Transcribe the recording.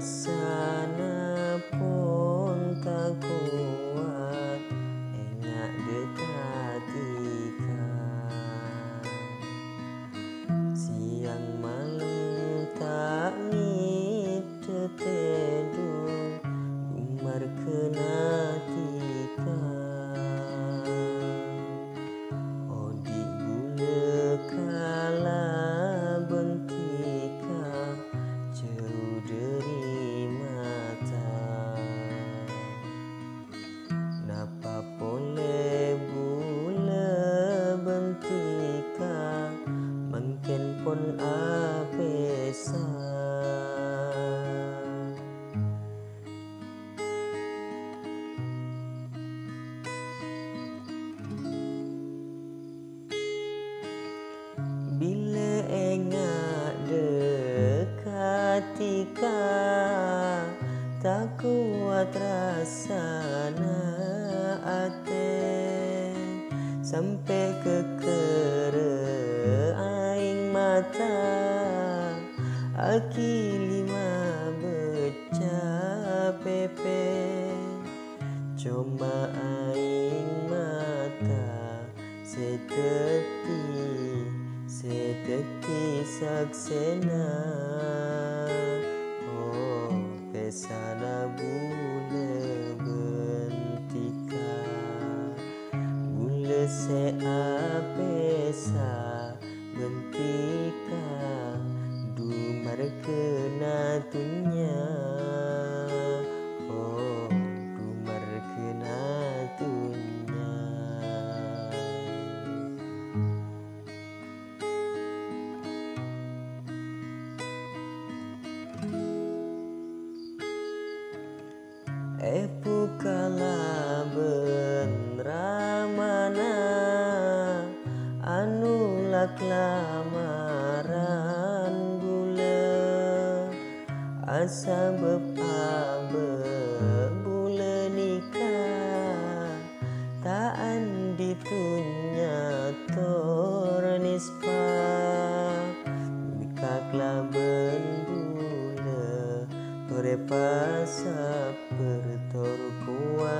asa Bila engak dekatika Tak kuat rasana ate. Sampai ke mata aki lima beca pepe cuma aing mata seteti seteti saksena oh pesana bule bentika bule se apesa bentika dumar kena tunya oh dumar kena tunya Epu kala lak lamaran gula. Asa bepabe bule nikah. Taan ditunya tornispa bikak laben bule tore pasa pertor kuat